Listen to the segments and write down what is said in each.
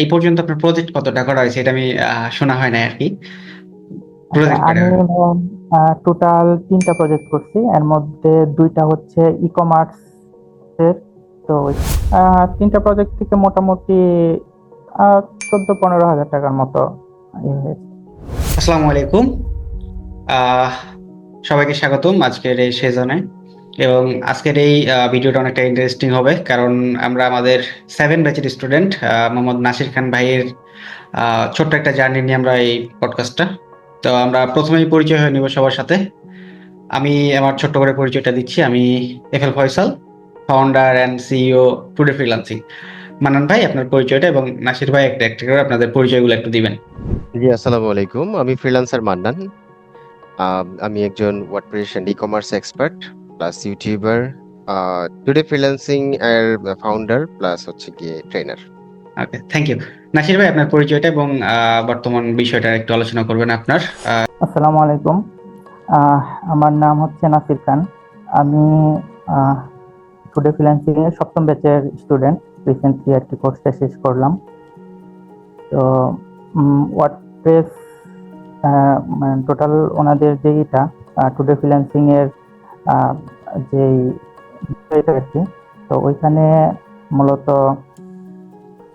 এই পর্যন্ত আপনার প্রজেক্ট কতটা করা হয়েছে এটা আমি শোনা হয় না আর কি। আমি টোটাল তিনটা প্রজেক্ট করছি। এর মধ্যে দুইটা হচ্ছে ই কমার্স এর। তো তিনটা প্রজেক্ট থেকে মোটামুটি চোদ্দ পনেরো হাজার টাকার মতো ইয়ে আসসালামু আলাইকুম। সবাইকে স্বাগতম আজকের এই সেজনে এবং আজকের এই ভিডিওটা অনেকটা ইন্টারেস্টিং হবে কারণ আমরা আমাদের সেভেন ব্যাচের স্টুডেন্ট মোহাম্মদ নাসির খান ভাইয়ের ছোট্ট একটা জার্নি নিয়ে আমরা এই পডকাস্টটা তো আমরা প্রথমেই পরিচয় হয়ে নিব সবার সাথে। আমি আমার ছোট্ট করে পরিচয়টা দিচ্ছি আমি F L Faisal founder and CEO today freelancing Mannan ভাই আপনার পরিচয়টা এবং নাসির ভাই একটা একটা করে আপনাদের পরিচয়গুলো একটু দিবেন। জি আসসালামু আলাইকুম আমি ফ্রিল্যান্সার মান্নান। আম, একজন WordPress and e commerce expert plus YouTuber today freelancing এর ফাউন্ডার প্লাস হচ্ছে গিয়ে trainer okay thank you Nasir ভাই আপনার পরিচয়টা এবং বর্তমান বিষয়টা একটু আলোচনা করবেন আপনার। আসসালামু আলাইকুম। আমার নাম হচ্ছে নাসির খান। আমি টুডে ফ্রিল্যান্সিং এর সপ্তম ব্যাচের স্টুডেন্ট রিসেন্টলি একটি কোর্সটা শেষ করলাম। তো ওয়ার্ডপ্রেস মানে টোটাল ওনাদের যে ইটা টুডে ফ্রিল্যান্সিং এর বিষয়টা তো ওইখানে মূলত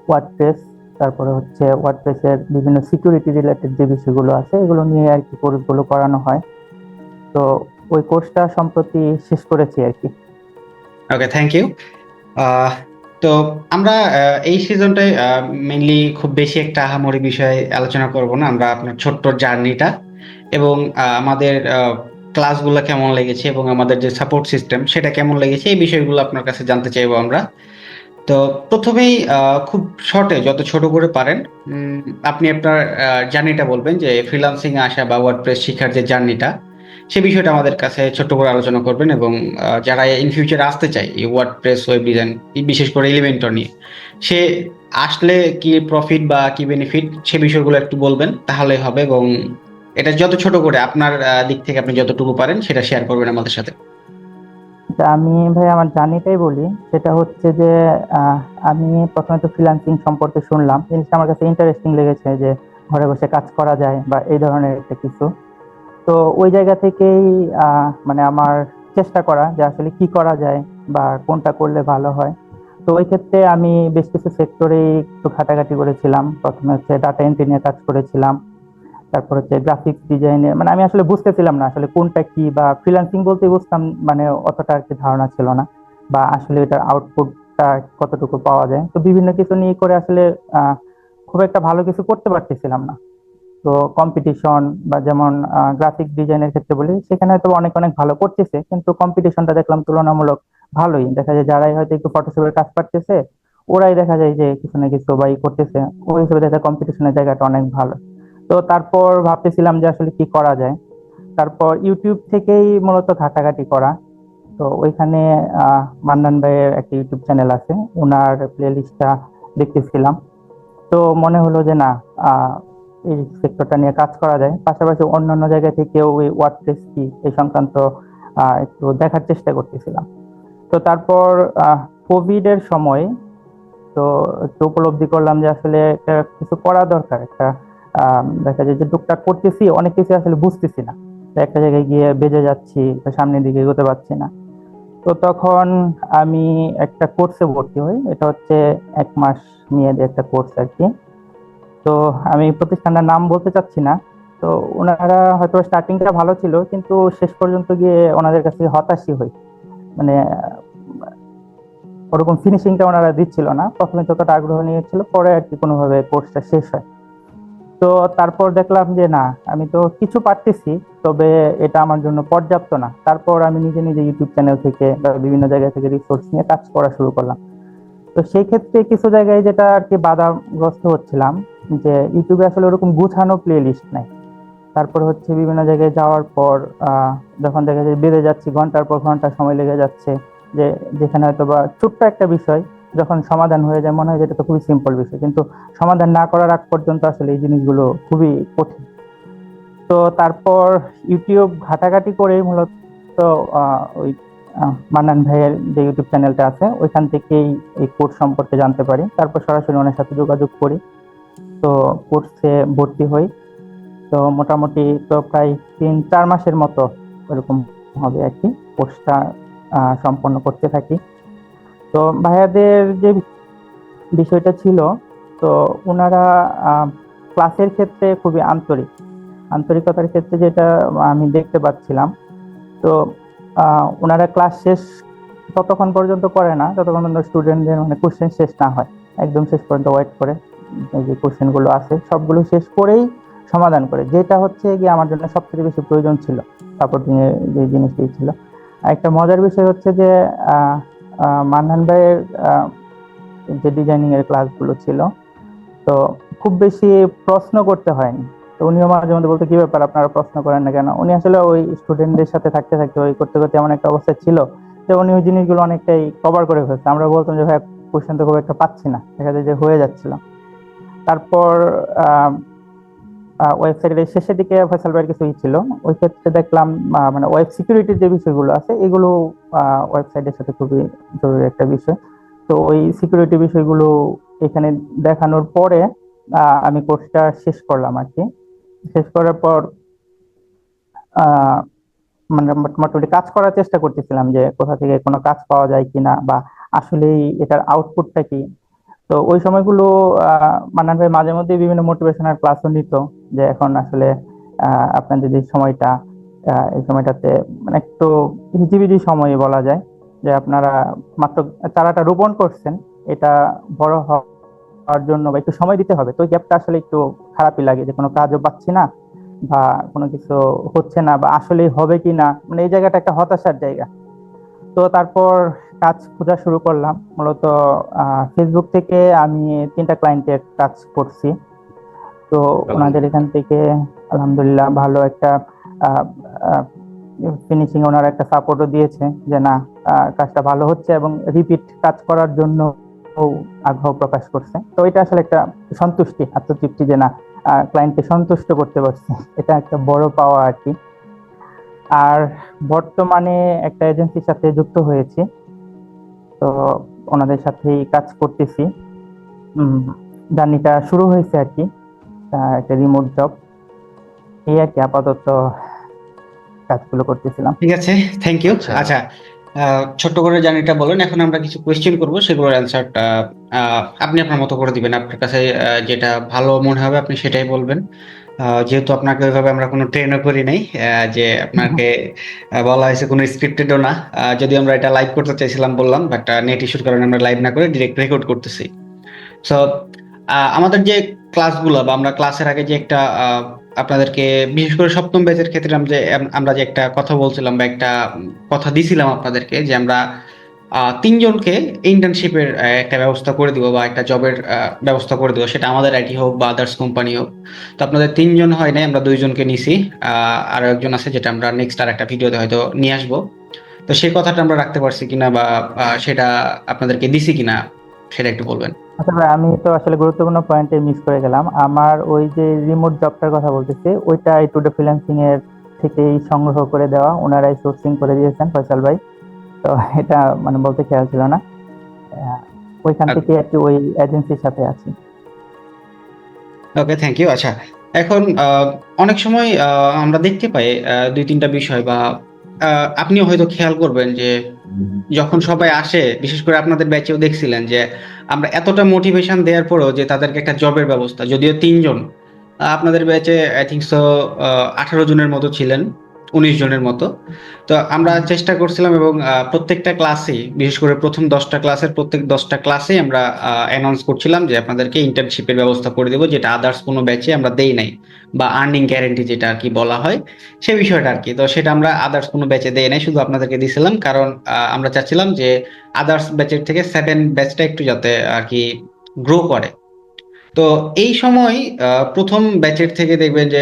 ওয়ার্ডপ্রেস তারপরে হচ্ছে ওয়ার্ডপ্রেসের বিভিন্ন সিকিউরিটি রিলেটেড যে বিষয়গুলো আছে, এগুলো নিয়ে আর কি কোর্সগুলো করানো হয়। তো ওই কোর্সটা সম্প্রতি শেষ করেছি আর কি। ওকে থ্যাংক ইউ তো আমরা এই সিজনটায় মেইনলি খুব বেশি একটা আহামরি বিষয়ে আলোচনা করব না। আমরা আপনার ছোট্ট জার্নিটা এবং আমাদের ক্লাসগুলো কেমন লেগেছে এবং আমাদের যে সাপোর্ট সিস্টেম সেটা কেমন লেগেছে? এই বিষয়গুলো আপনার কাছে জানতে চাইব আমরা। তো প্রথমেই খুব শর্টে যত ছোট করে পারেন আপনি আপনার জার্নিটা বলবেন যে ফ্রিল্যান্সিং এ আসা বা ওয়ার্ডপ্রেস শিখার যে জার্নিটা সে বিষয়টা আমাদের কাছে ছোট্ট করে আলোচনা করবেন এবং যারা ইন ফিউচার আসতে চায়, এই ওয়ার্ডপ্রেস ওয়েব ডিজাইন বিশেষ করে এলিমেন্টর নিয়ে, সে আসলে কি প্রফিট বা কি বেনিফিট সে বিষয়গুলো একটু বলবেন তাহলে হবে এবং এটা যত ছোট করে আপনার দিক থেকে আপনি যতটুকু পারেন, সেটা শেয়ার করবেন আমাদের সাথে। আমি ভাই আমার জার্নিটাই বলি। সেটা হচ্ছে যে আমি প্রথমে তো ফ্রিল্যান্সিং সম্পর্কে শুনলাম। জিনিসটা আমার কাছে ইন্টারেস্টিং লেগেছে যে, ঘরে বসে কাজ করা যায় বা এই ধরনের একটা কিছু। তো ওই জায়গা থেকেই মানে আমার চেষ্টা করা যে আসলে কি করা যায় বা কোনটা করলে ভালো হয়। তো ওই ক্ষেত্রে আমি বেশ কিছু সেক্টরে একটু ঘাটাঘাটি করেছিলাম। প্রথমে হচ্ছে ডাটা এন্ট্রি নিয়ে কাজ করেছিলাম। তারপর হচ্ছে গ্রাফিক্স ডিজাইনে মানে আমি আসলে বুঝতেছিলাম না আসলে কোনটা কি বা ফ্রিল্যান্সিং বলতে বুঝতাম মানে অতটা আর কি ধারণা ছিল না বা আসলে এটার আউটপুটটা কতটুকু পাওয়া যায়। তো বিভিন্ন কিছু নিয়ে করে আসলে খুব একটা ভালো কিছু করতে পারতেছিলাম না। তো কম্পিটিশন বা যেমন গ্রাফিক ডিজাইনের ক্ষেত্রে বলি, সেখানে হয়তো অনেক অনেক ভালো করতেছে, কিন্তু কম্পিটিশনটা দেখলাম তুলনামূলক ভালোই। দেখা যায় যারাই হয়তো একটু ফটোশপের কাজ পারতেছে, ওরাই দেখা যায় যে কিছু না কিছু বা ই করতেছে। ওই হিসেবে দেখা কম্পিটিশনের জায়গাটা অনেক ভালো। তো তারপর ভাবতেছিলাম যে আসলে কি করা যায়। তারপর ইউটিউব থেকেই মূলত ঘাটাঘাটি করা। তো ওইখানে মান্নান ভাইয়ের একটা ইউটিউব চ্যানেল আছে ওনার প্লে লিস্টটা দেখতেছিলাম। তো মনে হলো যে না এই সেক্টরটা নিয়ে কাজ করা যায়। পাশাপাশি অন্যান্য জায়গা থেকেও ওই ওয়ার্ডপ্রেস কি, এই সংক্রান্ত একটু দেখার চেষ্টা করতেছিলাম। তো তারপর কোভিড এর সময় তো একটু উপলব্ধি করলাম যে আসলে কিছু করা দরকার, একটা দেখা যায় যে টুকটাক করতেছি, অনেক কিছু আসলে বুঝতেছি না। একটা জায়গায় গিয়ে বেজে যাচ্ছি সামনের দিকে এগোতে পারছি না। তো তখন আমি একটা কোর্সে ভর্তি হই, এটা হচ্ছে এক মাস মেয়াদে একটা কোর্স আর কি তো আমি প্রতিষ্ঠানটার নাম বলতে চাচ্ছি না। তো ওনারা হয়তো স্টার্টিংটা ভালো ছিল, কিন্তু শেষ পর্যন্ত গিয়ে ওনাদের কাছে হতাশই হই। মানে ওরকম ফিনিশিংটা ওনারা দিচ্ছিল না। প্রথমে যতটা আগ্রহ নিয়েছিল, পরে আর কি কোনোভাবে কোর্সটা শেষ হয়। তো তারপর দেখলাম যে না, আমি তো কিছু পারতেছি, তবে এটা আমার জন্য পর্যাপ্ত না। তারপর আমি নিজে নিজে ইউটিউব চ্যানেল থেকে বা বিভিন্ন জায়গা থেকে রিসোর্স নিয়ে কাজ করা শুরু করলাম। তো সেই ক্ষেত্রে কিছু জায়গায় যেটা আর কি বাধাগ্রস্ত হচ্ছিলাম, যে ইউটিউবে আসলে ওরকম গুছানো প্লে লিস্ট নাই। তারপর হচ্ছে বিভিন্ন জায়গায় যাওয়ার পর যখন দেখা যায় বেড়ে যাচ্ছি, ঘণ্টার পর ঘণ্টা সময় লেগে যাচ্ছে, যে যেখানে হয়তো বা ছোট্ট একটা বিষয় যখন সমাধান হয়ে যায়, মনে হয় যে এটা তো খুবই সিম্পল বিষয়। কিন্তু সমাধান না করার আগ পর্যন্ত আসলে এই জিনিসগুলো খুবই কঠিন। তো তারপর ইউটিউব ঘাটাঘাটি করে মূলত ওই মান্নান ভাইয়ের যে ইউটিউব চ্যানেলটা আছে, ওইখান থেকেই এই কোর্স সম্পর্কে জানতে পারি। তারপর সরাসরি ওনার সাথে যোগাযোগ করি। তো কোর্সে ভর্তি হই। তো মোটামুটি তো প্রায় তিন, চার মাসের মতো এরকম হবে আর কি। কোর্সটা সম্পন্ন করতে থাকি। তো ভাইয়াদের যে বিষয়টা ছিল, তো ওনারা ক্লাসের ক্ষেত্রে খুবই আন্তরিক। আন্তরিকতার ক্ষেত্রে যেটা আমি দেখতে পাচ্ছিলাম, তো ওনারা ক্লাস শেষ ততক্ষণ পর্যন্ত করে না, ততক্ষণ পর্যন্ত স্টুডেন্টদের মানে কোশ্চেন শেষ না হয়। একদম শেষ পর্যন্ত ওয়েট করে যে কোশ্চেনগুলো আছে, সবগুলো শেষ করেই সমাধান করে। যেটা হচ্ছে গিয়ে আমার জন্য সবথেকে বেশি প্রয়োজন ছিল সাপোর্টিং এর যে জিনিসটি ছিল। একটা মজার বিষয় হচ্ছে যে মান্নান ভাইয়ের যে ডিজাইনিং এর ক্লাসগুলো ছিল, তো খুব বেশি প্রশ্ন করতে হয়নি। তো উনিও মাঝে মধ্যে বলতে, কি ব্যাপার, আপনারা প্রশ্ন করেন না কেন? উনি আসলে ওই স্টুডেন্টদের সাথে থাকতে থাকতে, ওই করতে করতে এমন একটা অবস্থা ছিল যে উনি ওই জিনিসগুলো অনেকটাই কভার করে ফেলছে আমরা বলতাম যে, ভাই কোশ্চেন তো খুব একটা পাচ্ছি না। দেখা যায় যে হয়ে যাচ্ছিল। তারপর ওয়েবসাইটের শেষের দিকে ফয়সাল ভাইয়ের কিছু ছিল ওই ক্ষেত্রে দেখলাম মানে ওয়েব সিকিউরিটির যে বিষয়গুলো আছে, এগুলো ওয়েবসাইটের সাথে খুবই জরুরি একটা বিষয়। তো ওই সিকিউরিটি বিষয়গুলো এখানে দেখানোর পরে আমি কোর্সটা শেষ করলাম আর কি। শেষ করার পর মানে মোটামুটি কাজ করার চেষ্টা করতেছিলাম যে কোথা থেকে কোনো কাজ পাওয়া যায় কিনা বা আসলেই এটার আউটপুটটা কি। তো ওই সময়গুলো মান্নান ভাই মাঝে মধ্যে বিভিন্ন মোটিভেশনাল ক্লাসও নিত। যে এখন আসলে আহ, আপনাদের যে সময়টা এই সময়টাতে মানে একটু হিজিবিজি সময় বলা যায় যে আপনারা মাত্র চারাটা রোপণ করছেন এটা বড় হওয়ার জন্য বা একটু সময় দিতে হবে। তো ওই গ্যাপটা আসলে একটু খারাপই লাগে যে কোনো কাজও পাচ্ছি না বা কোনো কিছু হচ্ছে না বা আসলেই হবে কি না মানে এই জায়গাটা একটা হতাশার জায়গা। তো তারপর কাজ খোঁজা শুরু করলাম। মূলত ফেসবুক থেকে আমি তিনটা ক্লায়েন্টের কাজ করছি। তো ওনাদের এখান থেকে আলহামদুলিল্লাহ ভালো একটা ফিনিশিং ওনারা একটা সাপোর্টও দিয়েছে যে না কাজটা ভালো হচ্ছে এবং রিপিট কাজ করার জন্য আগ্রহ প্রকাশ করছে। তো এটা আসলে একটা সন্তুষ্টি আত্মতৃপ্তি যে না ক্লায়েন্টকে সন্তুষ্ট করতে পারছি। এটা একটা বড় পাওয়া আর কি। আর বর্তমানে একটা এজেন্সির সাথে যুক্ত হয়েছি। তো ওনাদের সাথেই কাজ করতেছি। জার্নিটা শুরু হয়েছে আর কি। একটা রিমোট জব এই আর কি আপাতত কাজগুলো করতেছিলাম। ঠিক আছে থ্যাংক ইউ আচ্ছা। আচ্ছা আহ, ছোট্ট করে জার্নিটা বলেন এখন আমরা কিছু কোয়েশ্চেন করব সেগুলোর অ্যান্সারটা আপনি আপনার মতো করে দিবেন। আপনার কাছে যেটা ভালো মনে হবে আপনি সেটাই বলবেন। আহ, যেহেতু আপনাকে ওইভাবে আমরা কোনো ট্রেনও করি নাই আহ, যে আপনাকে বলা হয়েছে কোনো স্ক্রিপ্টেডও না। যদি আমরা এটা লাইভ করতে চাইছিলাম বললাম বাট নেট ইস্যুর কারণে আমরা লাইভ না করে ডিরেক্ট রেকর্ড করতেছি। সো আমাদের যে ক্লাসগুলো বা আমরা ক্লাসের আগে যে একটা আপনাদেরকে বিশেষ করে সপ্তম ব্যাচের ক্ষেত্রে আমরা যে আমরা যে একটা কথা বলছিলাম বা একটা কথা দিছিলাম আপনাদেরকে যে আমরা তিনজনকে ইন্টার্নশিপের একটা ব্যবস্থা করে দিব বা একটা জবের ব্যবস্থা করে দিব। সেটা আমাদের আইটি হোক বা আদার্স কোম্পানি হোক। তো আপনাদের তিনজন হয় নাই, আমরা দুইজনকে নিছি। আরও একজন আছে যেটা আমরা নেক্সট আর একটা ভিডিওতে হয়তো নিয়ে আসব। তো সেই কথাটা আমরা রাখতে পারছি কিনা বা সেটা আপনাদেরকে দিছি কিনা সেটা একটু বলবেন। আচ্ছা ভাই আমি তো আসলে গুরুত্বপূর্ণ পয়েন্টে মিস করে গেলাম। আমার ওই যে রিমোট জবটার কথা বলতেছি ওইটা এই টুডে ফ্রিল্যান্সিং এর থেকেই সংগ্রহ করে দেওয়া। ওনারাই সোর্সিং করে দিয়েছেন ফয়সাল ভাই। তো এটা মানে বলতে খেয়াল ছিল না। ওইখান থেকে আর কি ওই এজেন্সির সাথে আছি। ওকে থ্যাংক ইউ আচ্ছা এখন অনেক সময় আমরা দেখতে পাই দুই তিনটা বিষয় বা আপনিও হয়তো খেয়াল করবেন যে যখন সবাই আসে, বিশেষ করে আপনাদের ব্যাচেও দেখছিলেন যে আমরা এতটা মোটিভেশন দেওয়ার পরেও যে তাদেরকে একটা জবের ব্যবস্থা, যদিও তিনজন আপনাদের ব্যাচে আই থিঙ্ক সো আঠারো জনের মতো ছিলেন। উনিশ জনের মতো। তো আমরা চেষ্টা করছিলাম এবং প্রত্যেকটা ক্লাসেই বিশেষ করে প্রথম দশটা ক্লাসের প্রত্যেক দশটা ক্লাসেই আমরা অ্যানাউন্স করছিলাম যে আপনাদেরকে ইন্টার্নশিপের ব্যবস্থা করে দেবো, যেটা আদার্স কোনো ব্যাচে আমরা দেই নাই, বা আর্নিং গ্যারেন্টি যেটা আর কি বলা হয়, সে বিষয়টা আর কি। তো সেটা আমরা আদার্স কোনো ব্যাচে দেই নাই, শুধু আপনাদেরকে দিয়েছিলাম কারণ আমরা চাচ্ছিলাম যে আদার্স ব্যাচের থেকে সেভেন ব্যাচটা একটু যাতে আর কি গ্রো করে। তো এই সময় প্রথম ব্যাচের থেকে দেখবেন যে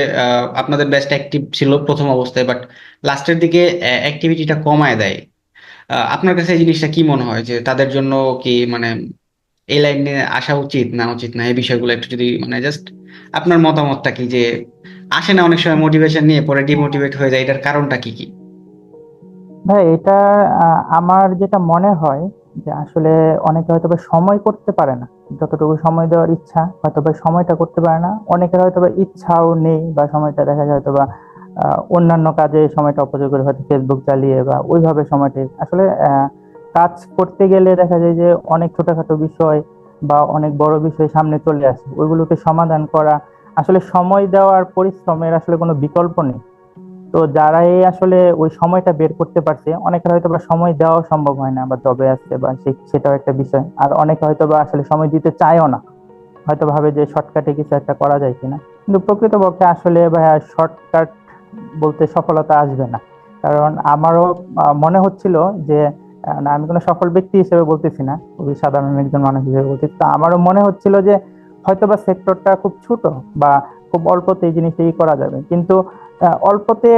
আপনাদের ব্যাচটা অ্যাক্টিভ ছিল প্রথম অবস্থায় বাট লাস্টের দিকে অ্যাক্টিভিটিটা কমায় দেয়। আপনার কাছে এই জিনিসটা কি মনে হয়? যে তাদের জন্য কি মানে এই লাইনে আসা উচিত, না উচিত না? এই বিষয়গুলো একটু যদি মানে জাস্ট আপনার মতামতটা কি? যে আসে না অনেক সময় মোটিভেশন নিয়ে, পরে ডিমোটিভেট হয়ে যায়, এটার কারণটা কি কি? ভাই, এটা আমার যেটা মনে হয় যে আসলে অনেকে হয়তো বা সময় করতে পারে না। যতটুকু সময় দেওয়ার ইচ্ছা, হয়তো বা সময়টা করতে পারে না। অনেকের হয়তো বা ইচ্ছাও নেই বা সময়টা দেখা যায় হয়তো বা অন্যান্য কাজে সময়টা অপচয় করে হয়তো ফেসবুক চালিয়ে বা ওইভাবে সময়টা আসলে কাজ করতে গেলে দেখা যায় যে অনেক ছোটখাটো বিষয় বা অনেক বড় বিষয় সামনে চলে আসে। ওইগুলোকে সমাধান করা, আসলে সময় দেওয়ার পরিশ্রমের আসলে কোনো বিকল্প নেই। তো যারাই আসলে ওই সময়টা বের করতে পারছে, অনেকের হয়তো বা সময় দেওয়া সম্ভব হয় না বা জবে আসছে বা সেটাও একটা বিষয়। আর অনেকে হয়তো বা আসলে সময় দিতে চায়ও না। হয়তো ভাবে যে শর্টকাটে কিছু একটা করা যায় কিনা। কিন্তু প্রকৃতপক্ষে আসলে ভাইয়া শর্টকাট বলতে সফলতা আসবে না। কারণ আমারও মনে হচ্ছিল যে না, আমি কোনো সফল ব্যক্তি হিসেবে বলতেছি না। খুবই সাধারণ একজন মানুষ হিসেবে বলতেছি। তো আমারও মনে হচ্ছিল যে হয়তো বা সেক্টরটা খুব ছোট বা খুব অল্পতে এই জিনিসটাই করা যাবে। কিন্তু অল্পতে,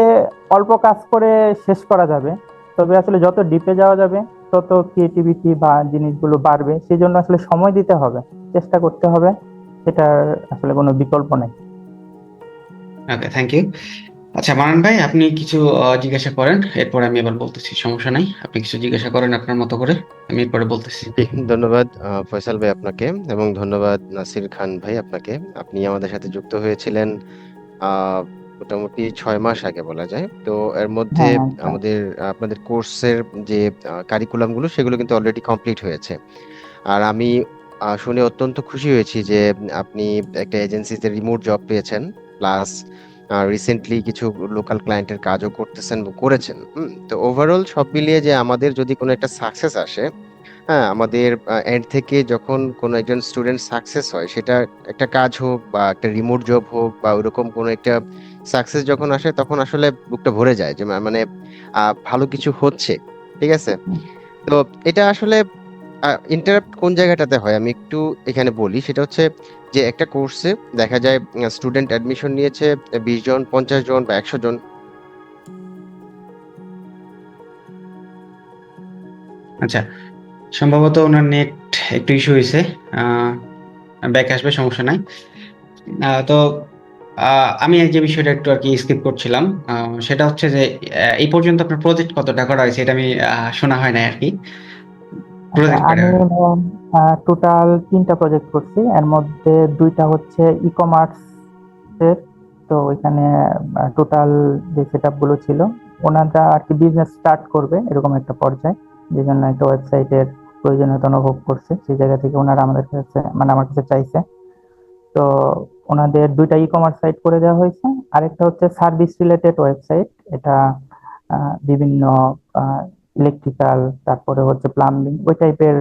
অল্প কাজ করে শেষ করা যাবে। তবে আসলে যত ডিপে যাওয়া যাবে, তত ক্রিয়েটিভিটি বা জিনিসগুলো বাড়বে। সেই জন্য আসলে সময় দিতে হবে, চেষ্টা করতে হবে। এটার আসলে কোনো বিকল্প নেই। ওকে থ্যাংক ইউ আচ্ছা মানান ভাই আপনি কিছু জিজ্ঞাসা করেন। এরপর আমি এবার বলতেছি সমস্যা নাই। আপনি কিছু জিজ্ঞাসা করেন আপনার মতো করে আমি এরপরে বলতেছি। ধন্যবাদ ফয়সাল ভাই আপনাকে এবং ধন্যবাদ নাসির খান ভাই আপনাকে। আপনি আমাদের সাথে যুক্ত হয়েছিলেন মোটামুটি ছয় মাস আগে বলা যায়। তো এর মধ্যে হ্যাঁ আমাদের আপনাদের কোর্সের যে কারিকুলামগুলো সেগুলো কিন্তু অলরেডি কমপ্লিট হয়েছে। আর আমি শুনে অত্যন্ত খুশি হয়েছি যে আপনি একটা এজেন্সিতে রিমোট জব পেয়েছেন প্লাস রিসেন্টলি কিছু লোকাল ক্লায়েন্টের কাজও করতেছেন করেছেন। তো ওভারঅল সব মিলিয়ে যে আমাদের যদি কোনো একটা সাকসেস আসে হ্যাঁ আমাদের এন্ড থেকে যখন কোনো একজন স্টুডেন্ট সাকসেস হয়, সেটা একটা কাজ হোক বা একটা রিমোট জব হোক বা ওরকম কোনো একটা সাকসেস যখন আসে, তখন আসলে বুকটা ভরে যায় যে মানে ভালো কিছু হচ্ছে, ঠিক আছে? তো এটা আসলে ইন্টারাপ্ট কোন জায়গাটাতে হয়? আমি একটু এখানে বলি, সেটা হচ্ছে যে একটা কোর্সে দেখা যায় স্টুডেন্ট অ্যাডমিশন নিয়েছে বিশ জন, পঞ্চাশ জন বা একশো জন। আচ্ছা সম্ভবত ওনার নেট একটু ইস্যু হয়েছে। ব্যাক আসবে, সমস্যা নাই। তো আমি যে বিষয়টা একটু আর কি স্কিপ করছিলাম সেটা হচ্ছে যে এই পর্যন্ত আপনার প্রজেক্ট কতটা করা হয়েছে, এটা আমি শোনা হয় না আর কি। আমি টোটাল তিনটা প্রজেক্ট করছি। এর মধ্যে দুইটা হচ্ছে ই কমার্স এর তো ওইখানে টোটাল যে সেটগুলো ছিল ওনারা আর কি বিজনেস স্টার্ট করবে এরকম একটা পর্যায়ে যে জন্য একটা ওয়েবসাইটের প্রয়োজনীয়তা অনুভব করছে। সেই জায়গা থেকে ওনারা আমাদের কাছে মানে আমার কাছে চাইছে। তো ওনাদের দুইটা ই কমার্স সাইট করে দেওয়া হয়েছে। আরেকটা হচ্ছে সার্ভিস রিলেটেড ওয়েবসাইট এটা বিভিন্ন ইলেকট্রিক্যাল তারপরে হচ্ছে প্লাম্বিং ওই টাইপের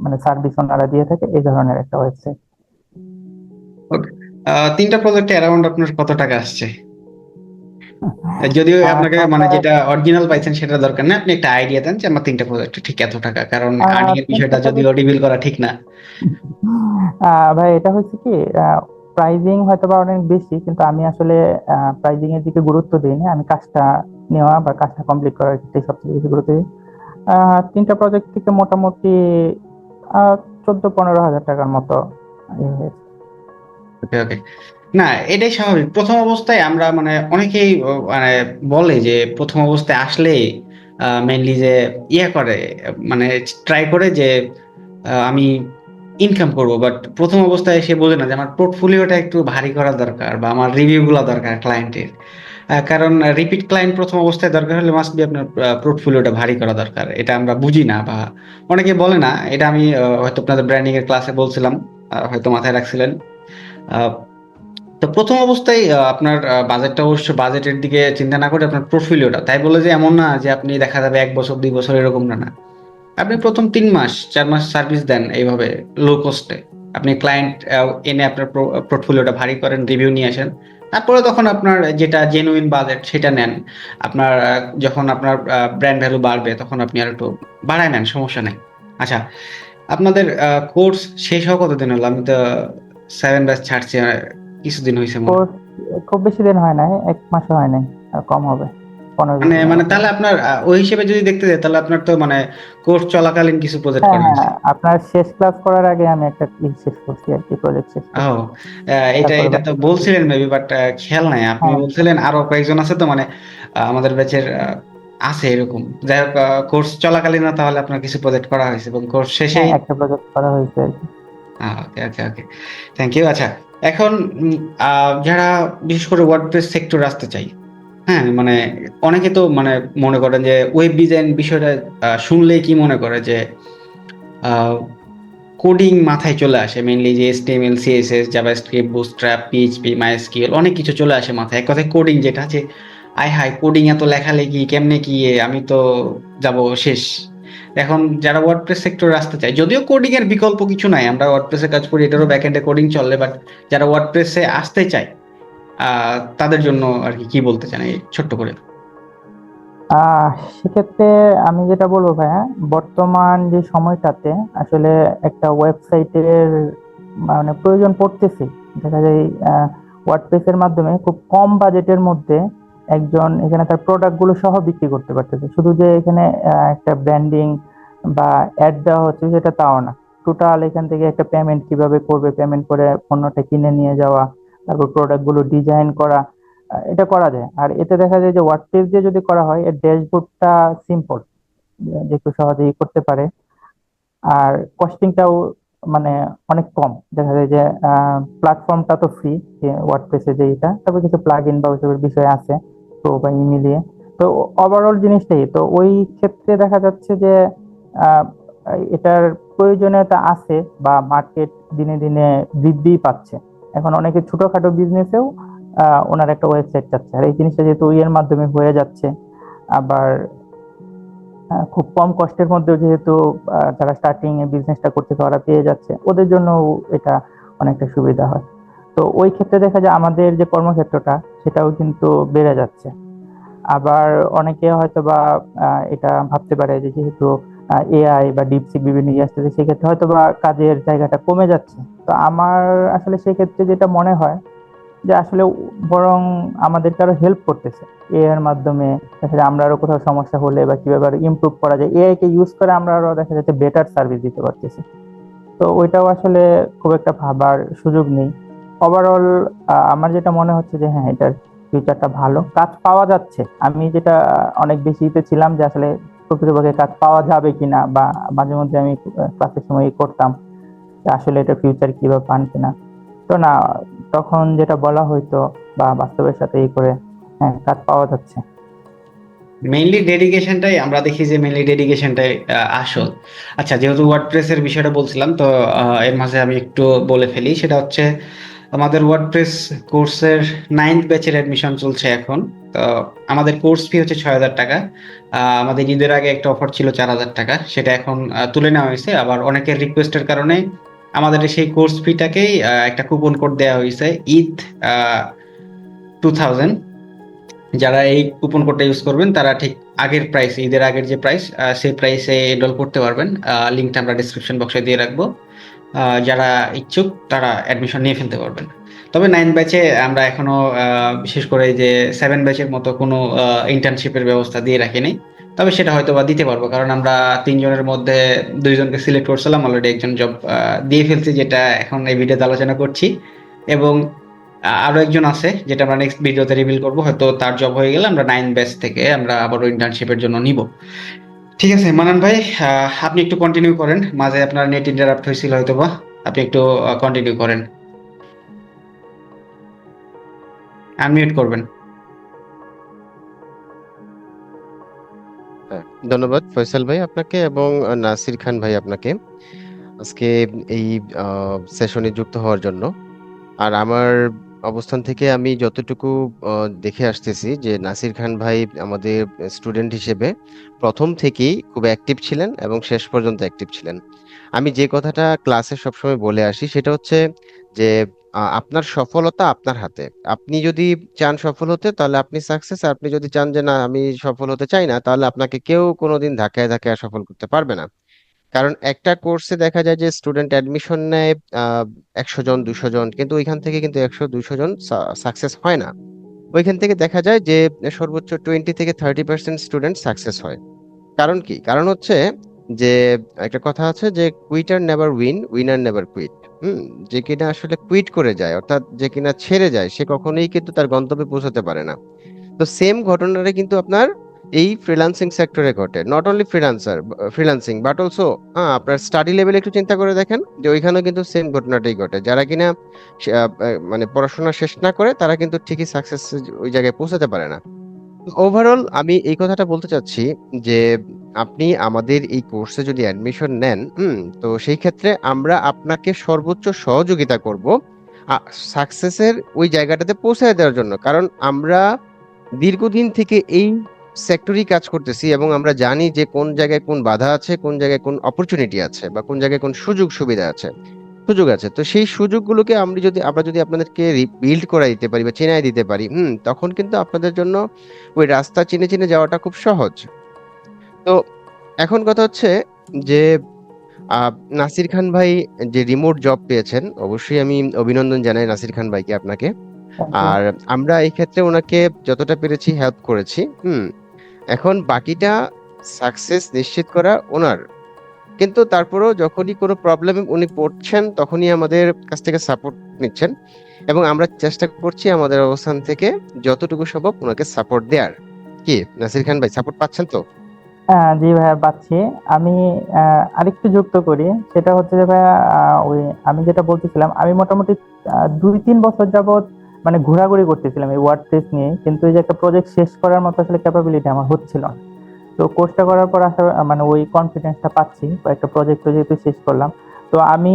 মানে সার্ভিস ওনারা দিয়ে থাকে এই ধরনের একটা ওয়েবসাইট তিনটা প্রজেক্টে অ্যারাউন্ড আপনার কত টাকা আসছে? যদিও আপনাকে মানে যেটা অরিজিনাল পাইছেন সেটা দরকার না আপনি একটা আইডিয়া দেন যে আমার তিনটা প্রজেক্টে ঠিক এত টাকা কারণ আর্নিং এর বিষয়টা যদিও রিভিল করা ঠিক না। ভাই এটা হচ্ছে কি প্রাইজিং হয়তো বা অনেক বেশি কিন্তু আমি আসলে প্রাইজিং এর দিকে গুরুত্ব দিইনি আমি কাজটা নেওয়া বা কাজটা কমপ্লিট করার ক্ষেত্রে সবচেয়ে বেশি গুরুত্ব তিনটা প্রজেক্ট থেকে মোটামুটি চোদ্দ পনেরো হাজার টাকার মতো ইয়ে না, এটাই স্বাভাবিক। প্রথম অবস্থায় আমরা মানে অনেকেই মানে বলে যে প্রথম অবস্থায় আসলে মেনলি যে ইয়ে করে মানে ট্রাই করে যে আমি ইনকাম করব। বাট প্রথম অবস্থায় সে বোঝে না যে আমার পোর্টফোলিওটা একটু ভারী করা দরকার বা আমার রিভিউগুলো দরকার ক্লায়েন্টের কারণ রিপিট ক্লায়েন্ট প্রথম অবস্থায় দরকার হলে মাস্ট বি আপনার পোর্টফোলিওটা ভারী করা দরকার। এটা আমরা বুঝি না বা অনেকে বলে না, এটা আমি হয়তো আপনাদের ব্র্যান্ডিং এর ক্লাসে বলছিলাম হয়তো মাথায় রাখছিলেন। তো প্রথম অবস্থায় আপনার বাজেটটা অবশ্য বাজেটের দিকে চিন্তা না করে আপনার পোর্টফোলিওটা তাই বলে যে এমন না যে আপনি দেখা যাবে এক বছর, দুই বছর এরকম না না। আপনি প্রথম তিন মাস, চার মাস সার্ভিস দেন এইভাবে লো কস্টে আপনি ক্লায়েন্ট এনে আপনার পোর্টফোলিওটা ভারী করেন রিভিউ নিয়ে আসেন। তারপরে তখন আপনার যেটা জেনুইন বাজেট সেটা নেন। আপনার যখন আপনার ব্র্যান্ড ভ্যালু বাড়বে তখন আপনি আর একটু বাড়ায় নেন, সমস্যা নেই। আচ্ছা আপনাদের কোর্স শেষ হওয়া কতদিন হলো? আমি তো সেভেন ব্যাচ ছাড়ছি কিছুদিন হয়েছে খুব বেশি দিন হয় নাই, এক মাসও হয় নাই, আর কম হবে। মানে মানে তাহলে আপনার ওই হিসেবে যদি দেখতে যাই তাহলে আপনার তো মানে কোর্স চলাকালীন কিছু প্রজেক্ট করা হয়েছে হ্যাঁ, আপনার শেষ ক্লাস করার আগে আমি একটা ই শেষ করছি আর কি প্রজেক্ট শেষ ও এটা এটা তো বলছিলেন মেবি বাট খেয়াল নাই। আপনি হ্যাঁ। বলছিলেন আরও কয়েকজন আছে তো মানে আমাদের ব্যাচের আছে এরকম। যাই হোক কোর্স চলাকালীন তাহলে আপনার কিছু প্রজেক্ট করা হয়েছে এবং কোর্স শেষে হ্যাঁ একটা প্রজেক্ট করা হয়েছে আর কি। ওকে ওকে ওকে থ্যাংক ইউ আচ্ছা। এখন যারা বিশেষ করে ওয়ার্ডপ্রেস সেক্টর আসতে চাই হ্যাঁ মানে অনেকে তো মানে মনে করেন যে ওয়েব ডিজাইন বিষয়টা শুনলেই কি মনে করে যে কোডিং মাথায় চলে আসে মেইনলি যে HTML CSS JavaScript Bootstrap PHP MySQL অনেক কিছু চলে আসে মাথায়। এক কথায় কোডিং যেটা আছে আই হাই কোডিং এত লেখালেখি কেমনে কি এ, আমি তো যাব শেষ। এখন যারা ওয়ার্ডপ্রেস সেক্টরে আসতে চায় যদিও কোডিং এর বিকল্প কিছু নাই আমরা ওয়ার্ডপ্রেসে কাজ করি এটারও ব্যাকএন্ডে কোডিং চলে বাট যারা ওয়ার্ডপ্রেসে আসতে চায় তাদের জন্য আর কি কি বলতে চান এই ছোট্ট করে? সেক্ষেত্রে আমি যেটা বলব ভাইয়া, বর্তমান যে সময়টাতে আসলে একটা ওয়েবসাইটের মানে প্রয়োজন পড়তেছে। দেখা যায় ওয়ার্ডপ্রেসের মাধ্যমে খুব কম বাজেটের মধ্যে একজন এখানে তার প্রোডাক্টগুলো সহ বিক্রি করতে পারতেছে। শুধু যে এখানে একটা ব্র্যান্ডিং বা অ্যাড দেওয়া হচ্ছে সেটা তাও না। টোটাল এখান থেকে একটা পেমেন্ট কীভাবে করবে পেমেন্ট করে পণ্যটা কিনে নিয়ে যাওয়া তারপর প্রোডাক্টগুলো ডিজাইন করা এটা করা যায়। আর এতে দেখা যায় যে ওয়ার্ডপ্রেস দিয়ে যদি করা হয়, এর ড্যাশবোর্ডটা সিম্পল যে একটু সহজেই করতে পারে। আর কস্টিংটাও মানে অনেক কম। দেখা যায় যে প্ল্যাটফর্মটা তো ফ্রি ওয়ার্ডপ্রেসে যে এটা। তবে কিছু প্লাগ ইন বা ওইসবের বিষয় আছে, তো বা ই মিলিয়ে। তো ওভারঅল জিনিসটাই, তো ওই ক্ষেত্রে দেখা যাচ্ছে যে এটার প্রয়োজনীয়তা আছে বা মার্কেট দিনে দিনে বৃদ্ধি পাচ্ছে। এখন অনেকে ছোটখাটো বিজনেসেও ওনার একটা ওয়েবসাইট চাচ্ছে। আর এই জিনিসটা যেহেতু ইয়ের মাধ্যমে হয়ে যাচ্ছে, আবার খুব কম কষ্টের মধ্যেও যেহেতু যারা স্টার্টিং এ বিজনেসটা করতে ওরা পেয়ে যাচ্ছে, ওদের জন্য এটা অনেকটা সুবিধা হয়। তো ওই ক্ষেত্রে দেখা যায় আমাদের যে কর্মক্ষেত্রটা, সেটাও কিন্তু বেড়ে যাচ্ছে। আবার অনেকে হয়তো বা এটা ভাবতে পারে যে যেহেতু এআই বা ডিপসিক বিভিন্ন ইয়ে আসতেছে সেক্ষেত্রে হয়তো বা কাজের জায়গাটা কমে যাচ্ছে। তো আমার আসলে সেক্ষেত্রে যেটা মনে হয় যে আসলে বরং আমাদেরকে আরও হেল্প করতেছে। এআই এর মাধ্যমে দেখা আমরা আরও কোথাও সমস্যা হলে বা কীভাবে আরও ইমপ্রুভ করা যায় এআই কে ইউজ করে আমরা আরও দেখা যাচ্ছে বেটার সার্ভিস দিতে পারতেছি। তো ওইটাও আসলে খুব একটা ভাবার সুযোগ নেই। ওভারঅল আমার যেটা মনে হচ্ছে যে হ্যাঁ এটার ফিউচারটা ভালো। কাজ পাওয়া যাচ্ছে। আমি যেটা অনেক বেশিতে ছিলাম যে আসলে প্রকৃতপক্ষে কাজ পাওয়া যাবে কিনা বা মাঝে মধ্যে আমি ক্লাসের সময় করতাম আসলে এটা ফিউচার কীভাবে পান কিনা। তো না, তখন যেটা বলা হয়তো বা বাস্তবের সাথে ই করে হ্যাঁ কাজ পাওয়া যাচ্ছে। মেইনলি ডেডিকেশনটাই আমরা দেখি যে মেইনলি ডেডিকেশনটাই আসল। আচ্ছা যেহেতু ওয়ার্ডপ্রেসের বিষয়টা বলছিলাম, তো এর মাঝে আমি একটু বলে ফেলি, সেটা হচ্ছে আমাদের ওয়ার্ডপ্রেস কোর্সের নাইন্থ ব্যাচের অ্যাডমিশন চলছে এখন। তো আমাদের কোর্স ফি হচ্ছে ছয় হাজার টাকা। আমাদের ঈদের আগে একটা অফার ছিল চার হাজার টাকা, সেটা এখন তুলে নেওয়া হয়েছে। আবার অনেকের রিকোয়েস্টের কারণে আমাদের সেই কোর্স ফিটাকেই একটা কুপন কোড দেওয়া হয়েছে, ঈদ টু থাউজেন্ড যারা এই কুপন কোডটা ইউজ করবেন, তারা ঠিক আগের প্রাইস ঈদের আগের যে প্রাইস সেই প্রাইসে এনরোল করতে পারবেন। লিঙ্কটা আমরা ডিসক্রিপশন বক্সে দিয়ে রাখব। যারা ইচ্ছুক, তারা অ্যাডমিশন নিয়ে ফেলতে পারবেন। তবে নাইন ব্যাচে আমরা এখনও বিশেষ করে যে সেভেন ব্যাচের মতো কোনো ইন্টার্নশিপের ব্যবস্থা দিয়ে রাখিনি। তবে সেটা হয়তো বা দিতে পারব কারণ আমরা তিনজনের মধ্যে দুইজনকে সিলেক্ট করছিলাম অলরেডি একজন জব দিয়ে ফেলছি যেটা এখন এই ভিডিওতে আলোচনা করছি। এবং আহ, আরও একজন আছে যেটা আমরা নেক্সট ভিডিওতে রিভিল করব হয়তো তার জব হয়ে গেলে আমরা নাইন ব্যাচ থেকে আমরা আবারও ইন্টার্নশিপের জন্য নিব। ঠিক আছে মানান ভাই আপনি একটু কন্টিনিউ করেন মাঝে আপনার নেট ইন্টারাপ্ট হয়েছিল হয়তো বা আপনি একটু কন্টিনিউ করেন। আনমিউট করবেন। হ্যাঁ, ধন্যবাদ ফয়সাল ভাই আপনাকে এবং নাসির খান ভাই আপনাকে। আজকে এই সেশনে যুক্ত হওয়ার জন্য। আর আমার অবস্থান থেকে আমি যতটুকু দেখে আসতেছি যে নাসির খান ভাই আমাদের স্টুডেন্ট হিসেবে প্রথম থেকেই খুব অ্যাক্টিভ ছিলেন এবং শেষ পর্যন্ত অ্যাক্টিভ ছিলেন। আমি যে কথাটা ক্লাসে সবসময় বলে আসি সেটা হচ্ছে যে আপনার সফলতা আপনার হাতে। আপনি যদি চান সফল হতে, তাহলে আপনি সাকসেস আপনি যদি চান যে না, আমি সফল হতে চাই না, তাহলে আপনাকে কেউ কোনোদিন ধাক্কায় ধাক্কায় সফল করতে পারবে না। কারণ একটা কোর্সে দেখা যায় যে স্টুডেন্ট অ্যাডমিশন নেয় একশো জন, দুশো জন, কিন্তু ওইখান থেকে কিন্তু একশো, দুশো জন সাকসেস হয় না। ওইখান থেকে দেখা যায় যে, সর্বোচ্চ টোয়েন্টি থেকে থার্টি পার্সেন্ট স্টুডেন্ট সাকসেস হয়। কারণ কি? কারণ হচ্ছে যে, একটা কথা আছে যে quitter never win winner never quit hmm, যে কিনা আসলে কুইট করে যায়, অর্থাৎ যে কিনা ছেড়ে যায়, সে কখনোই কিন্তু তার গন্তব্যে পৌঁছাতে পারে না। তো সেম ঘটনাটা কিন্তু আপনার এই ফ্রিল্যান্সিং সেক্টরে ঘটে। Not only freelancer freelancing but also হ্যাঁ আপনার স্টাডি লেভেলে একটু চিন্তা করে দেখেন, যে ওইখানেও কিন্তু সেম ঘটনাটাই ঘটে। যারা কিনা মানে পড়াশোনা শেষ না করে, তারা কিন্তু ঠিকই সাকসেস ওই জায়গায় পৌঁছাতে পারে না। ওভারঅল আমি এই কথাটা বলতে চাচ্ছি যে আপনি আমাদের এই কোর্সে যদি অ্যাডমিশন নেন তো সেই ক্ষেত্রে আমরা আপনাকে সর্বোচ্চ সহযোগিতা করব সাকসেসের ওই জায়গাটাতে পৌঁছায় দেওয়ার জন্য। কারণ আমরা দীর্ঘদিন থেকে এই সেক্টরেই কাজ করতেছি এবং আমরা জানি যে কোন জায়গায় কোন বাধা আছে, কোন জায়গায় কোন অপরচুনিটি আছে বা কোন জায়গায় কোন সুযোগ সুবিধা আছে। সুযোগ আছে। তো সেই সুযোগগুলোকে আমরা যদি আমরা যদি আপনাদেরকে বিল্ড করে দিতে পারি বা চেনাই দিতে পারি হুম তখন কিন্তু আপনাদের জন্য ওই রাস্তা চিনে চিনে যাওয়াটা খুব সহজ। তো এখন কথা হচ্ছে যে নাসির খান ভাই যে রিমোট জব পেয়েছেন অবশ্যই আমি অভিনন্দন জানাই নাসির খান ভাইকে আপনাকে। আর আমরা এই ক্ষেত্রে ওনাকে যতটা পেরেছি হেল্প করেছি হুম। এখন বাকিটা সাকসেস নিশ্চিত করা ওনার। কিন্তু তারপরেও যখনই কোনো প্রবলেম উনি পড়ছেন, তখনই আমাদের কাছ থেকে সাপোর্ট নিচ্ছেন এবং আমরা চেষ্টা করছি আমাদের অবস্থান থেকে যতটুকু সম্ভব ওনাকে সাপোর্ট দেওয়ার কি, নাসির খান ভাই সাপোর্ট পাচ্ছেন তো? জি ভাইয়া, পাচ্ছি। আমি আরেকটু যুক্ত করি। সেটা হচ্ছে যে ভাইয়া ওই আমি যেটা বলতেছিলাম, আমি মোটামুটি দুই তিন বছর যাবত মানে ঘোরাঘুরি করতেছিলাম এই ওয়ার্ড প্রেস নিয়ে। কিন্তু এই যে একটা প্রজেক্ট শেষ করার মতো আসলে ক্যাপাবিলিটি আমার হচ্ছিল না। তো কোর্সটা করার পর আসলে মানে ওই কনফিডেন্সটা পাচ্ছি, একটা প্রজেক্ট যেহেতু শেষ করলাম। তো আমি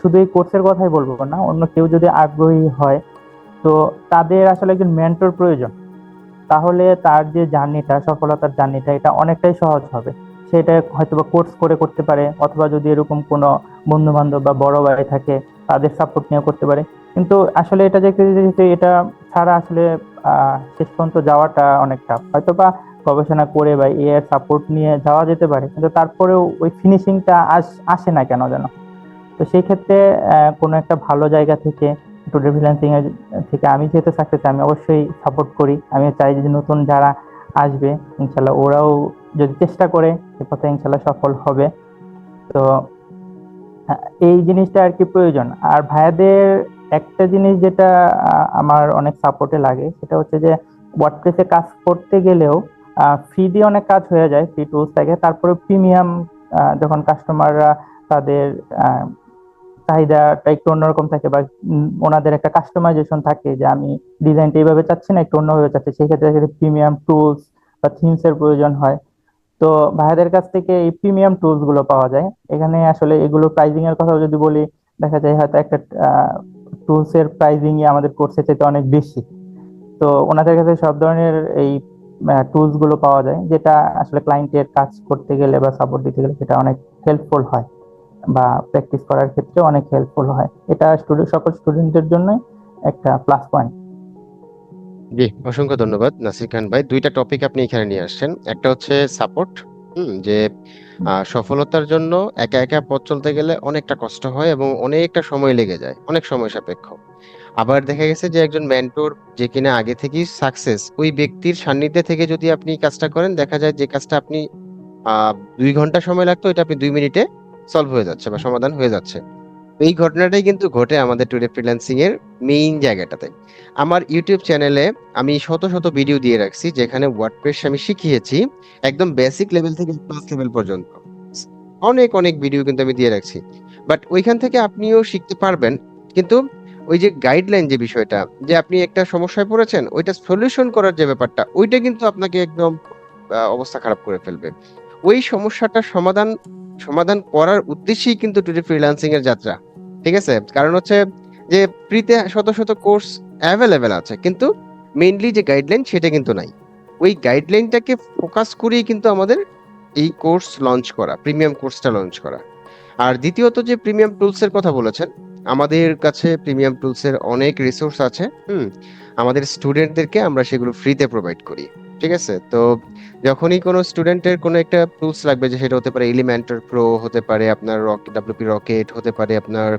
শুধু এই কোর্সের কথাই বলব না, অন্য কেউ যদি আগ্রহী হয়, তো তাদের আসলে একজন মেন্টর প্রয়োজন। তাহলে তার যে জার্নিটা, সফলতার জার্নিটা, এটা অনেকটাই সহজ হবে। সেটা হয়তো বা কোর্স করে করতে পারে, অথবা যদি এরকম কোনো বন্ধু বান্ধব বা বড় ভাই থাকে, তাদের সাপোর্ট নিয়ে করতে পারে। কিন্তু আসলে এটা যে এটা ছাড়া আসলে শেষ পর্যন্ত যাওয়াটা অনেক টাফ হয়তো বা গবেষণা করে বা এ এর সাপোর্ট নিয়ে যাওয়া যেতে পারে, কিন্তু তারপরেও ওই ফিনিশিংটা আস, আসে না কেন যেন? তো সেই ক্ষেত্রে কোনো একটা ভালো জায়গা থেকে, একটু ফ্রিল্যান্সিং এর থেকে আমি যেহেতু সাকসেস আমি অবশ্যই সাপোর্ট করি। আমি চাই যে নতুন যারা আসবে, ইনশাল্লাহ ওরাও যদি চেষ্টা করে এ পথে ইনশাল্লাহ সফল হবে। তো এই জিনিসটা আর কি প্রয়োজন। আর ভাইয়াদের একটা জিনিস যেটা আমার অনেক সাপোর্টে লাগে, সেটা হচ্ছে যে ওয়ার্ডপ্রেসে কাজ করতে গেলেও ফ্রি দিয়ে অনেক কাজ হয়ে যায় ফ্রি টুলস থেকে। তারপরে প্রিমিয়াম যখন কাস্টমাররা তাদের চাহিদাটা একটু অন্যরকম থাকে বা ওনাদের একটা কাস্টমাইজেশন থাকে যে আমি ডিজাইনটা এইভাবে চাচ্ছি না, একটু অন্যভাবে চাচ্ছি, সেক্ষেত্রে প্রিমিয়াম টুলস বা থিমস এর প্রয়োজন হয়। তো ভাইয়াদের কাছ থেকে এই প্রিমিয়াম টুলসগুলো পাওয়া যায়। এখানে আসলে এগুলো প্রাইজিং এর কথা যদি বলি, দেখা যায় হয়তো একটা টুলস এর প্রাইজিং আমাদের কোর্সের চাইতে অনেক বেশি। তো ওনাদের কাছে সব ধরনের এই টুলসগুলো পাওয়া যায়, যেটা আসলে ক্লায়েন্টের কাজ করতে গেলে বা সাপোর্ট দিতে গেলে সেটা অনেক হেল্পফুল হয় বা প্র্যাকটিস করার ক্ষেত্রে অনেক হেল্পফুল হয়। এটা স্টুডেন্ট সকল স্টুডেন্টদের জন্য একটা প্লাস পয়েন্ট জি, অসংখ্য ধন্যবাদ নাসির খান ভাই। দুইটা টপিক আপনি এখানে নিয়ে আসছেন। একটা হচ্ছে সাপোর্ট যে সফলতার জন্য একা একা পথ চলতে গেলে অনেকটা কষ্ট হয় এবং অনেকটা সময় লেগে যায়, অনেক সময় সাপেক্ষ। আবার দেখা গেছে যে একজন মেন্টর যে কিনা আগে থেকেই সাকসেস ওই ব্যক্তির সান্নিধ্যে থেকে যদি আপনি কাজটা করেন, দেখা যায় যে কাজটা আপনি দুই ঘণ্টা সময় লাগতো, এটা আপনি দুই মিনিটে সলভ হয়ে যাচ্ছে বা সমাধান হয়ে যাচ্ছে। এই ঘটনাটাই কিন্তু ঘটে আমাদের টুডে ফ্রিল্যান্সিং এর মেইন জায়গাটাতে। আমার ইউটিউব চ্যানেলে আমি শত শত ভিডিও দিয়ে রাখছি, যেখানে ওয়ার্ডপ্রেস আমি শিখিয়েছি একদম বেসিক লেভেল থেকে প্লাস লেভেল পর্যন্ত। অনেক অনেক ভিডিও কিন্তু আমি দিয়ে রাখছি। বাট ওইখান থেকে আপনিও শিখতে পারবেন, কিন্তু ওই যে গাইডলাইন যে বিষয়টা, যে আপনি একটা সমস্যায় পড়েছেন, ওইটা সলিউশন করার যে ব্যাপারটা, ওইটা কিন্তু আপনাকে একদম অবস্থা খারাপ করে ফেলবে। ওই সমস্যাটা সমাধান সমাধান করার উদ্দেশ্যেই কিন্তু টুডে ফ্রিল্যান্সিং এর যাত্রা, ঠিক আছে? কারণ হচ্ছে যে ফ্রিতে শত শত কোর্স অ্যাভেলেবেল আছে, কিন্তু মেইনলি যে গাইডলাইন সেটা কিন্তু নাই। ওই গাইডলাইনটাকে ফোকাস করেই কিন্তু আমাদের এই কোর্স লঞ্চ করা প্রিমিয়াম কোর্সটা লঞ্চ করা। আর দ্বিতীয়ত যে প্রিমিয়াম টুলস এর কথা বলেছেন আমাদের কাছে প্রিমিয়াম টুলস এর অনেক রিসোর্স আছে, হুম, আমাদের স্টুডেন্টদেরকে আমরা সেগুলো ফ্রিতে প্রোভাইড করি, ঠিক আছে? তো যখনই কোনো স্টুডেন্টের কোনো একটা টুলস লাগবে, যে সেটা হতে পারে এলিমেন্টর প্রো হতে পারে, আপনার রক ডাব্লিউপি রকেট হতে পারে, আপনার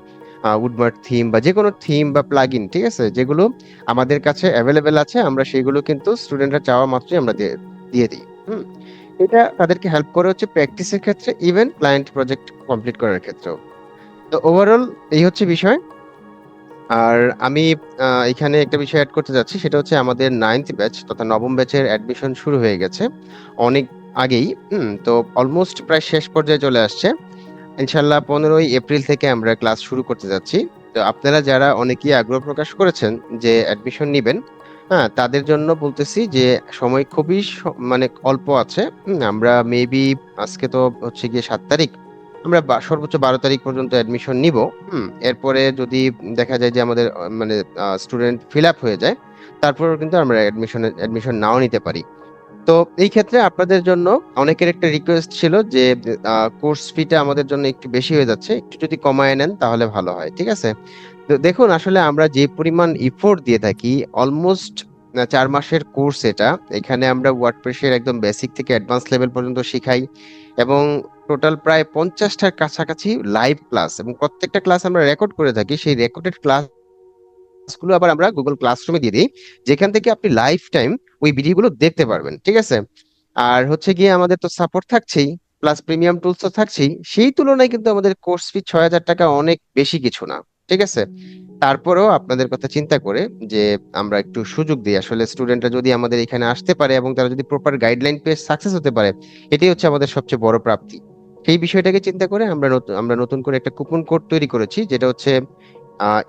উডমার্ট থিম বা যে কোনো থিম বা প্লাগইন ঠিক আছে? যেগুলো আমাদের কাছে অ্যাভেলেবেল আছে, আমরা সেগুলো কিন্তু স্টুডেন্টরা চাওয়া মাত্রই আমরা দিয়ে দিয়ে দিই, হুম। এটা তাদেরকে হেল্প করে হচ্ছে প্র্যাকটিসের ক্ষেত্রে ইভেন ক্লায়েন্ট প্রজেক্ট কমপ্লিট করার ক্ষেত্রেও। তো ওভারঅল এই হচ্ছে বিষয়। আর আমি এখানে একটা বিষয় অ্যাড করতে যাচ্ছি, সেটা হচ্ছে আমাদের নাইন্থ ব্যাচ তথা নবম ব্যাচের অ্যাডমিশন শুরু হয়ে গেছে। অনেক আগেই তো অলমোস্ট প্রায় শেষ পর্যায়ে চলে আসছে। ইনশাল্লাহ পনেরোই এপ্রিল থেকে আমরা ক্লাস শুরু করতে যাচ্ছি। তো আপনারা যারা অনেকেই আগ্রহ প্রকাশ করেছেন যে অ্যাডমিশন নেবেন হ্যাঁ তাদের জন্য বলতেছি যে সময় খুবই মানে অল্প আছে। আমরা মেবি আজকে তো হচ্ছে গিয়ে সাত তারিখ আমরা সর্বোচ্চ বারো তারিখ পর্যন্ত অ্যাডমিশন নিব। হুম, এরপরে যদি দেখা যায় যে আমাদের মানে স্টুডেন্ট ফিল আপ হয়ে যায়, তারপরেও কিন্তু আমরা অ্যাডমিশন অ্যাডমিশন নাও নিতে পারি। তো এই ক্ষেত্রে আপনাদের জন্য অনেকের একটা রিকোয়েস্ট ছিল যে কোর্স ফিটা আমাদের জন্য একটু বেশি হয়ে যাচ্ছে, একটু যদি কমায় নেন তাহলে ভালো হয়, ঠিক আছে? তো দেখুন, আসলে আমরা যে পরিমাণ ইফোর্ট দিয়ে থাকি অলমোস্ট চার মাসের কোর্স এটা, এখানে আমরা ওয়ার্ডপ্রেসের একদম বেসিক থেকে অ্যাডভান্স লেভেল পর্যন্ত শিখাই এবং টোটাল প্রায় পঞ্চাশটার কাছাকাছি লাইভ ক্লাস এবং প্রত্যেকটা ক্লাস আমরা রেকর্ড করে থাকি। সেই রেকর্ডেড ক্লাসগুলো আবার আমরা গুগল ক্লাসরুমে দিয়ে দিই, যেখান থেকে আপনি লাইফ টাইম ওই ভিডিওগুলো দেখতে পারবেন, ঠিক আছে? আর হচ্ছে গিয়ে আমাদের তো সাপোর্ট থাকছেই প্লাস প্রিমিয়াম টুলস তো থাকছেই, সেই তুলনায় কিন্তু আমাদের কোর্স ফি ছয় হাজার টাকা অনেক বেশি কিছু না, ঠিক আছে? তারপরেও আপনাদের কথা চিন্তা করে যে আমরা একটু সুযোগ দিই, আসলে স্টুডেন্টরা যদি আমাদের এখানে আসতে পারে এবং তারা যদি প্রপার গাইডলাইন পেয়ে সাকসেস হতে পারে, এটাই হচ্ছে আমাদের সবচেয়ে বড় প্রাপ্তি। সেই বিষয়টাকে চিন্তা করে আমরা নতুন আমরা নতুন করে একটা কুপন কোড তৈরি করেছি, যেটা হচ্ছে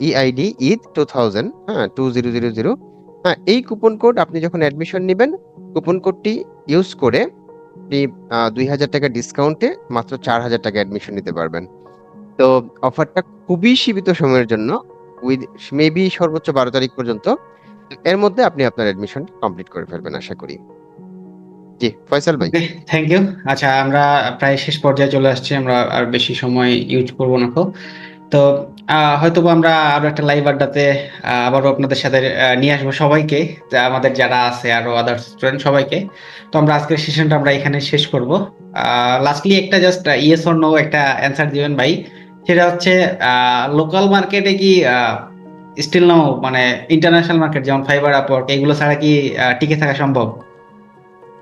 ইআইডি ঈদ টু থাউজেন্ড হ্যাঁ টু জিরো জিরো জিরো হ্যাঁ এই কুপন কোড আপনি যখন অ্যাডমিশন নেবেন, কুপন কোডটি ইউজ করে আপনি দুই হাজার টাকা ডিসকাউন্টে মাত্র চার হাজার টাকা অ্যাডমিশন নিতে পারবেন। তো অফারটা খুবই সীমিত সময়ের জন্য উইথ মেবি সর্বোচ্চ বারো তারিখ পর্যন্ত। এর মধ্যে আপনি আপনার অ্যাডমিশন কমপ্লিট করে ফেলবেন, আশা করি। জি ফয়সাল ভাই। থ্যাংক ইউ আচ্ছা আমরা প্রায় শেষ পর্যায়ে চলে আসছি আমরা আর বেশি সময় ইউজ করব না তো। তো আহ, হয়তোবা আমরা আরও একটা লাইভ আড্ডাতে আবারও আপনাদের সাথে নিয়ে আসব সবাইকে আমাদের যারা আছে আরও আদার স্টুডেন্ট সবাইকে। তো আমরা আজকের সেশনটা আমরা এখানে শেষ করব। লাস্টলি একটা জাস্ট ইয়েস অর নো একটা অ্যান্সার দিবেন ভাই। সেটা হচ্ছে লোকাল মার্কেটে কি স্টিল নাও মানে ইন্টারন্যাশনাল মার্কেট যেমন ফাইবার আপওয়ার্ক এগুলো ছাড়া কি টিকে থাকা সম্ভব?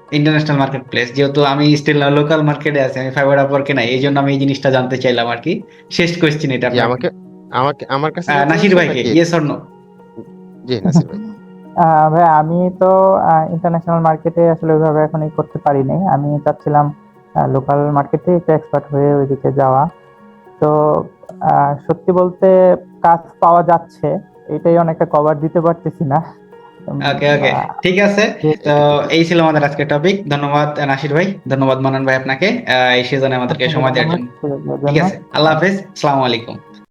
ইন্টারন্যাশনাল মার্কেট প্লেস যেহেতু আমি স্টিল লোকাল মার্কেটে আছি আমি ফাইবার আপওয়ার্কে নাই এই জন্য আমি এই জিনিসটা জানতে চাইলাম আর কি। শেষ কোয়েশ্চেন এটা। আমাকে আমাকে আমার কাছে আহ, নাসির ভাইকে ইয়েস অর নো জি নাসির ভাই। ভাই আমি তো ইন্টারন্যাশনাল মার্কেটে আসলে ওইভাবে এখন করতে পারি নাই। আমি চাচ্ছিলাম লোকাল মার্কেটে একটু এক্সপার্ট হয়ে ওইদিকে যাওয়া। তো আহ, সত্যি বলতে কাজ পাওয়া যাচ্ছে এটাই অনেকটা কভার দিতে পারতেছি না। ওকে ওকে ঠিক আছে। তো এই ছিল আমাদের আজকে টপিক ধন্যবাদ নাসির ভাই। ধন্যবাদ মানন ভাই আপনাকে। এই সিজনে আমাদেরকে সময় দেওয়ার জন্য। ঠিক আছে। আল্লাহ হাফিজ। আসসালামু আলাইকুম।